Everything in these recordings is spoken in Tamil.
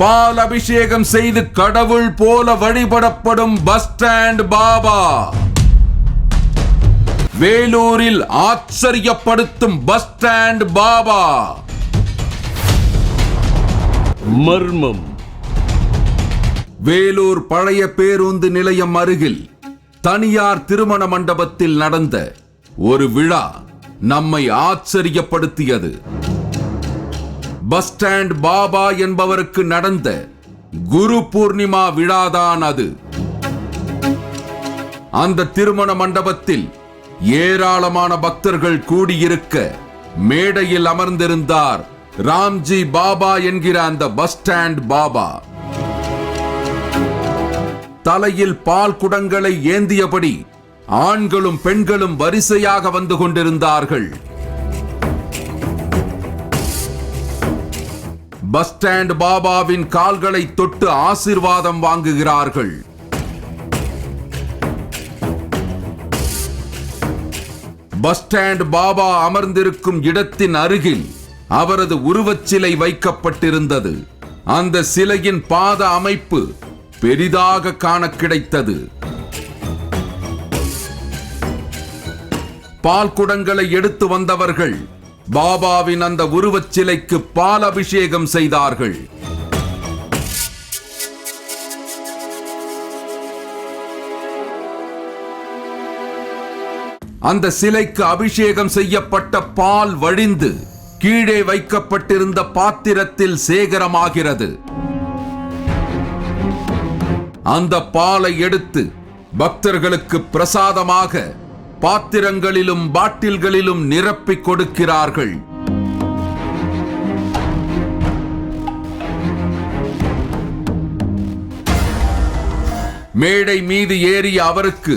பால் அபிஷேகம் செய்து கடவுள் போல வழிபடப்படும் பஸ் ஸ்டாண்ட் பாபா. வேலூரில் ஆச்சரியப்படுத்தும் பஸ் ஸ்டாண்ட் பாபா. மர்மம். வேலூர் பழைய பேருந்து நிலையம் அருகில் தனியார் திருமண மண்டபத்தில் நடந்த ஒரு விழா நம்மை ஆச்சரியப்படுத்தியது. பஸ் ஸ்டாண்ட் பாபா என்பவருக்கு நடந்த குரு பூர்ணிமா விழாதான் அது. அந்த திருமண மண்டபத்தில் ஏராளமான பக்தர்கள் கூடியிருக்க மேடையில் அமர்ந்திருந்தார் ராம்ஜி பாபா என்கிற அந்த பஸ் ஸ்டாண்ட் பாபா. தலையில் பால் குடங்களை ஏந்தியபடி ஆண்களும் பெண்களும் வரிசையாக வந்து கொண்டிருந்தார்கள். பஸ் ஸ்டாண்ட் பாபாவின் கால்களை தொட்டு ஆசிர்வாதம் வாங்குகிறார்கள். பஸ் ஸ்டாண்ட் பாபா அமர்ந்திருக்கும் இடத்தின் அருகில் அவரது உருவச்சிலை வைக்கப்பட்டிருந்தது. அந்த சிலையின் பாத அமைப்பு பெரிதாக காண கிடைத்தது பால் குடங்களை எடுத்து வந்தவர்கள் பாபாவின் அந்த உருவச் சிலைக்கு பால் அபிஷேகம் செய்தார்கள். அந்த சிலைக்கு அபிஷேகம் செய்யப்பட்ட பால் வழிந்து கீழே வைக்கப்பட்டிருந்த பாத்திரத்தில் சேகரமாகிறது. அந்த பாலை எடுத்து பக்தர்களுக்கு பிரசாதமாக பாத்திரங்களிலும் பாட்டில்களிலும் நிரப்பிக் கொடுக்கிறார்கள். மேடை மீது ஏறிய அவருக்கு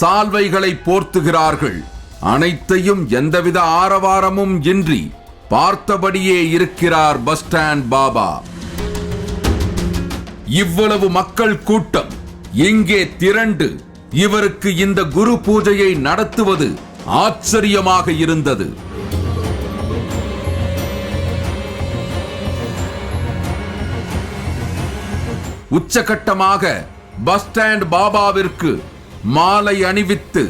சால்வைகளை போர்த்துகிறார்கள். அனைத்தையும் எந்தவித ஆரவாரமும் இன்றி பார்த்தபடியே இருக்கிறார் பஸ் ஸ்டாண்ட் பாபா. இவ்வளவு மக்கள் கூட்டம் இங்கே திரண்டு இவருக்கு இந்த குரு பூஜையை நடத்துவது ஆச்சரியமாக இருந்தது. உச்சகட்டமாக பஸ் ஸ்டாண்ட் பாபாவிற்கு மாலை அணிவித்து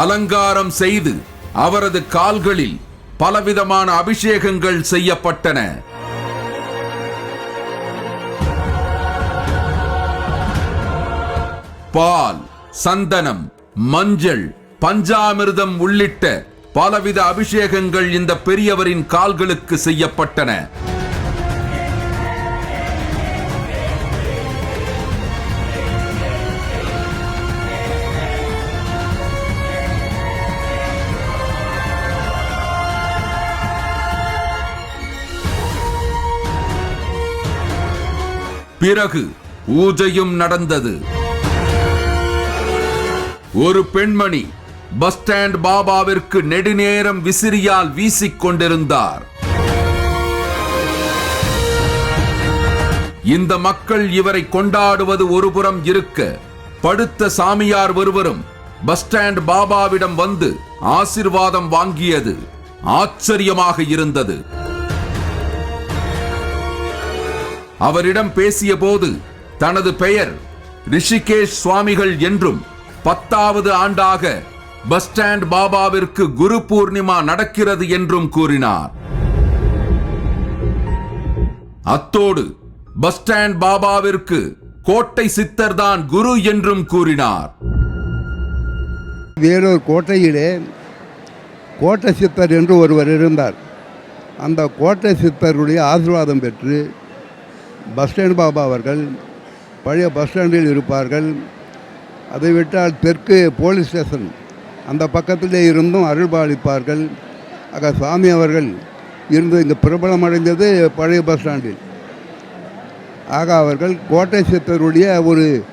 அலங்காரம் செய்து அவரது கால்களில் பலவிதமான அபிஷேகங்கள் செய்யப்பட்டன. பால் சந்தனம் மஞ்சள் பஞ்சாமிர்தம் உள்ளிட்ட பலவித அபிஷேகங்கள் இந்த பெரியவரின் கால்களுக்கு செய்யப்பட்டன. பிறகு ஊஜையும் நடந்தது. ஒரு பெண்மணி பஸ் ஸ்டாண்ட் பாபாவிற்கு நெடுநேரம் விசிறியால் வீசிக் கொண்டிருந்தார். இந்த மக்கள் இவரை கொண்டாடுவது ஒருபுறம் இருக்க படுத்த சாமியார் ஒருவரும் பஸ் ஸ்டாண்ட் பாபாவிடம் வந்து ஆசிர்வாதம் வாங்கியது. ஆச்சரியமாக இருந்தது. அவரிடம் பேசியபோது தனது பெயர் ரிஷிகேஷ் சுவாமிகள் என்றும் பத்தாவது ஆண்டாக பஸ் ஸ்டாண்ட் பாபாவிற்கு குரு பூர்ணிமா நடக்கிறது என்றும் கூறினார். அத்தோடு பஸ் ஸ்டாண்ட் பாபாவிற்கு கோட்டை சித்தர் தான் குரு என்றும் கூறினார். வேலூர் கோட்டையிலே கோட்டை சித்தர் என்று ஒருவர் இருந்தார். அந்த கோட்டை சித்தருடைய ஆசீர்வாதம் பெற்று பஸ் ஸ்டாண்ட் பாபா அவர்கள் பழைய பஸ் ஸ்டாண்டில் இருப்பார்கள். அதை விட்டால் தெற்கு போலீஸ் ஸ்டேஷன். அந்த பக்கத்திலே இருந்தும் அருள்பாலிப்பார்கள். ஆக சாமி அவர்கள் இருந்து இங்கு பிரபலமடைந்தது பழைய பஸ் ஸ்டாண்டில். ஆக அவர்கள் கோட்டை சித்தருடைய ஒரு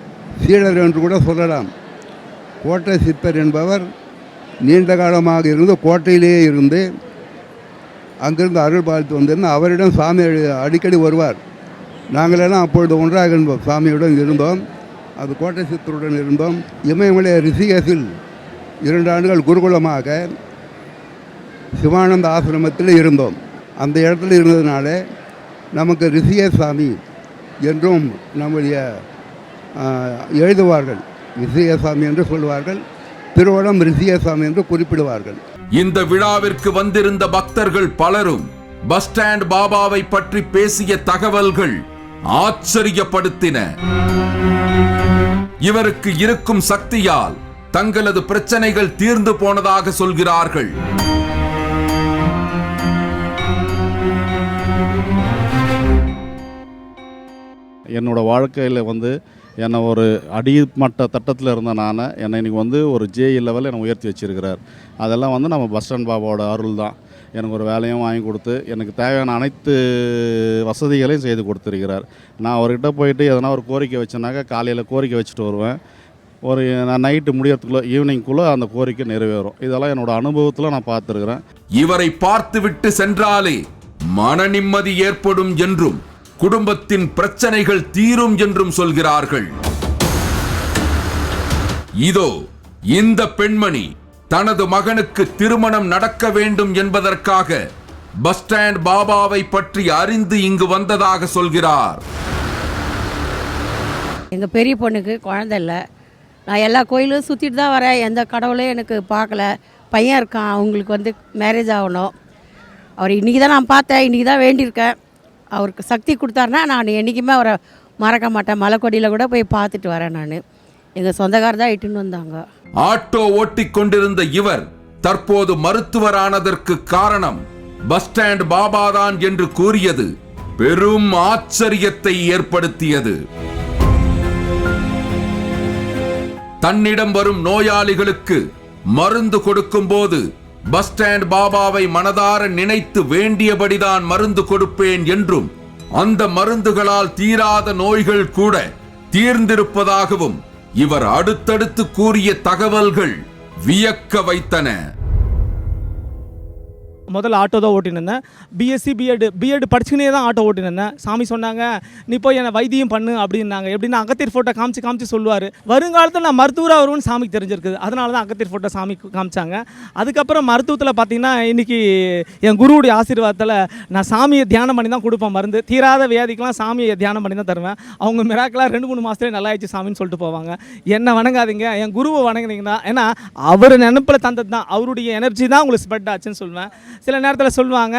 சீடர் என்று கூட சொல்லலாம். கோட்டை சித்தர் என்பவர் நீண்ட காலமாக இருந்து கோட்டையிலேயே இருந்து அங்கிருந்து அருள் பாலித்து வந்திருந்து அவரிடம் சாமி அடி- அடிக்கடி வருவார். நாங்களெல்லாம் அப்பொழுது ஒன்றாக இருந்தோம் சாமியுடன் இருந்தோம். அது கோட்டை சித்தருடன் இருந்தோம். இமயமலை ரிஷிகேசில் இரண்டு ஆண்டுகள் குருகுலமாக சிவானந்த ஆசிரமத்தில் இருந்தோம். அந்த இடத்துல இருந்ததுனால நமக்கு ரிஷிகேஷ் சாமி என்றும் நம்முடைய எழுதுவார்கள். விஜயசாமி என்று சொல்வார்கள் திருவடம் ரிஷியசாமி என்று குறிப்பிடுவார்கள். இந்த விழாவிற்கு வந்திருந்த பக்தர்கள் பலரும் பஸ் ஸ்டாண்ட் பாபாவை பற்றி பேசிய தகவல்கள் ஆச்சரியப்படுத்தின. இவருக்கு இருக்கும் சக்தியால் தங்களது பிரச்சனைகள் தீர்ந்து போனதாக சொல்கிறார்கள். என்னோட வாழ்க்கையில் வந்து என்னை ஒரு அடிமட்ட தட்டத்தில் இருந்த நான் என்னை இன்றைக்கி வந்து ஒரு ஜேஇ லெவலில் என்னை உயர்த்தி வச்சிருக்கிறார். அதெல்லாம் வந்து நம்ம பஸ் ஸ்டாண்ட் பாபாவோட அருள் தான். எனக்கு ஒரு வேலையும் வாங்கி கொடுத்து எனக்கு தேவையான அனைத்து வசதிகளையும் செய்து கொடுத்துருக்கிறார். நான் அவர்கிட்ட போயிட்டு எதனா ஒரு கோரிக்கை வச்சேனாக்கா காலையில் கோரிக்கை வச்சுட்டு வருவேன். ஒரு நான் நைட்டு முடியறதுக்குள்ளே ஈவினிங்குள்ளே அந்த கோரிக்கை நிறைவேறும். இதெல்லாம் என்னோட அனுபவத்தில் நான் பார்த்துருக்குறேன். இவரை பார்த்துவிட்டு சென்றாலே மன நிம்மதி ஏற்படும் என்றும் குடும்பத்தின் பிரச்சனைகள் தீரும் என்றும் சொல்கிறார்கள். இதோ இந்த பெண்மணி தனது மகனுக்கு திருமணம் நடக்க வேண்டும் என்பதற்காக பஸ் ஸ்டாண்ட் பாபாவை பற்றி அறிந்து இங்கு வந்ததாக சொல்கிறார். எங்கள் பெரிய பொண்ணுக்கு குழந்தை இல்லை. நான் எல்லா கோயிலும் சுற்றிட்டு தான் வரேன். எந்த கடவுளையும் எனக்கு பார்க்கல. பையன் இருக்கான். அவங்களுக்கு வந்து மேரேஜ் ஆகணும். அவர் இன்றைக்கி தான் நான் பார்த்தேன். இன்றைக்கி தான் வேண்டியிருக்கேன். அவருக்கு சக்தி கொடுத்தாருன்னா நான் என்றைக்குமே அவரை மறக்க மாட்டேன். மலைக்கொடியில் கூட போய் பார்த்துட்டு வரேன் நான். எங்கள் சொந்தக்காரர் தான் இட்டுன்னு வந்தாங்க. ஆட்டோ ஓட்டி கொண்டிருந்த இவர் தற்போது மருத்துவரானதற்கு காரணம் பஸ் ஸ்டாண்ட் பாபாதான் என்று கூறியது பெரும் ஆச்சரியத்தை ஏற்படுத்தியது. தன்னிடம் வரும் நோயாளிகளுக்கு மருந்து கொடுக்கும்போது பஸ் ஸ்டாண்ட் பாபாவை மனதார நினைத்து வேண்டியபடிதான் மருந்து கொடுப்பேன் என்றும் அந்த மருந்துகளால் தீராத நோய்கள் கூட தீர்ந்திருப்பதாகவும் இவர் அடுத்தடுத்து கூறிய தகவல்கள் வியக்க வைத்தன. முதல்ல ஆட்டோ தான் ஓட்டின்னு இருந்தேன் பிஎஸ்சி பிஎட் பிஎட் படிச்சுக்கினே தான் ஆட்டோ ஓட்டின்னு இருந்தேன் சாமி சொன்னாங்க நீ போய் என்னை வைத்தியம் பண்ணு அப்படின்னாங்க. எப்படின்னா அகத்தீர் ஃபோட்டோ காமிச்சு காமிச்சு சொல்லுவார். வருங்காலத்தில் நான் மருத்துவராக வருவேன்னு சாமிக்கு தெரிஞ்சிருக்குது. அதனால தான் அகத்தீர் ஃபோட்டோ சாமி காமிச்சாங்க. அதுக்கப்புறம் மருத்துவத்தில் பார்த்தீங்கன்னா இன்றைக்கி என் குருவுடைய ஆசீர்வாதத்தில் நான் சாமியை தியானம் பண்ணி தான் கொடுப்பேன் மருந்து. தீராத வியாதிக்கெலாம் சாமியை தியானம் பண்ணி தான் தருவேன். அவங்க மிராக்கெலாம் ரெண்டு மூணு மாதத்துலேயே நல்லா ஆயிடுச்சு சாமின்னு சொல்லிட்டு போவாங்க. என்னை வணங்காதீங்க என் குருவை வணங்குனீங்கன்னா ஏன்னா அவர் நினப்பில் தந்தது தான். அவருடைய எனர்ஜி தான் உங்களுக்கு ஸ்ப்ரெட் ஆச்சுன்னு சொல்லுவேன் சில நேரத்தில் சொல்லுவாங்க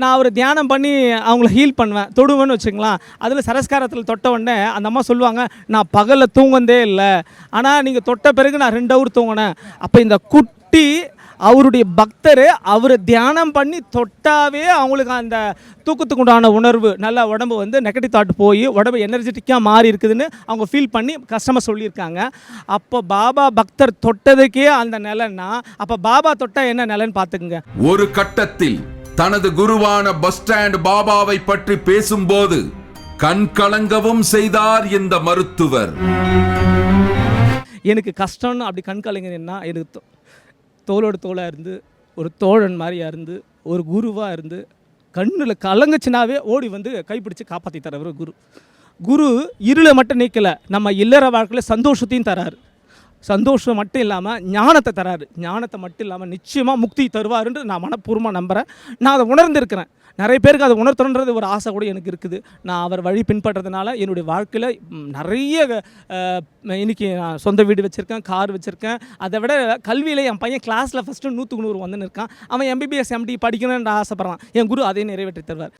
நான் அவர் தியானம் பண்ணி அவங்கள ஹீல் பண்ணுவேன் தொடுவேன்னு வச்சுங்களேன் அதில் சரஸ்காரத்தில் தொட்ட உடனே அந்த அம்மா சொல்லுவாங்க நான் பகலில் தூங்கந்தே இல்லை. ஆனால் நீங்கள் தொட்ட பிறகு நான் ரெண்டு ஹவர் தூங்கினேன். அப்போ இந்த குட்டி அவருடைய பக்தர் அவர் தியானம் பண்ணி தொட்டாவே அவங்களுக்கு அந்த தூக்கத்துக்கு உண்டான உணர்வு நல்லா உடம்பு வந்து நெகட்டிவ் தாட் போய் உடம்பு எனர்ஜெட்டிக்காக மாறி இருக்குதுன்னு அவங்க ஃபீல் பண்ணி கஸ்டமர் சொல்லியிருக்காங்க. அப்போ பாபா பக்தர் தொட்டதுக்கே அந்த நிலைன்னா அப்போ பாபா தொட்டா என்ன நிலைன்னு பார்த்துக்குங்க. ஒரு கட்டத்தில் தனது குருவான பஸ் ஸ்டாண்ட் பாபாவை பற்றி பேசும்போது கண் கலங்கவும் செய்தார் இந்த மருத்துவர். எனக்கு கஷ்டம்னு அப்படி கண் கலைஞர்னா எனக்கு தோளோடு தோளாக இருந்து ஒரு தோழன் மாதிரியாக இருந்து ஒரு குருவாக இருந்து கண்ணில் கலங்குச்சுனாவே ஓடி வந்து கைப்பிடிச்சு காப்பாற்றி தரவர் குரு. குரு இருளை மட்டும் நீக்கலை நம்ம இல்லற வாழ்க்கையில் சந்தோஷத்தையும் தராரு சந்தோஷம் மட்டும் இல்லாமல் ஞானத்தை தராரு. ஞானத்தை மட்டும் இல்லாமல் நிச்சயமாக முக்தி தருவாருன்னு நான் மனப்பூர்வமாக நம்புகிறேன் நான் அதை உணர்ந்திருக்கிறேன். நிறைய பேருக்கு அதை உணர்த்தணுன்றது ஒரு ஆசை கூட எனக்கு இருக்குது. நான் அவர் வழி பின்பற்றதுனால என்னுடைய வாழ்க்கையில் நிறைய இன்றைக்கி நான் சொந்த வீடு வச்சுருக்கேன் கார் வச்சுருக்கேன். அதை விட கல்வியில் என் பையன் கிளாஸில் ஃபஸ்ட்டு நூற்றுக்கு நூறு வந்துன்னு இருக்கான். அவன் எம்பிபிஎஸ் எம்டி படிக்கணும்னு ஆசைப்பட்றான். என் குரு அதையும் நிறைவேற்றி தருவார்.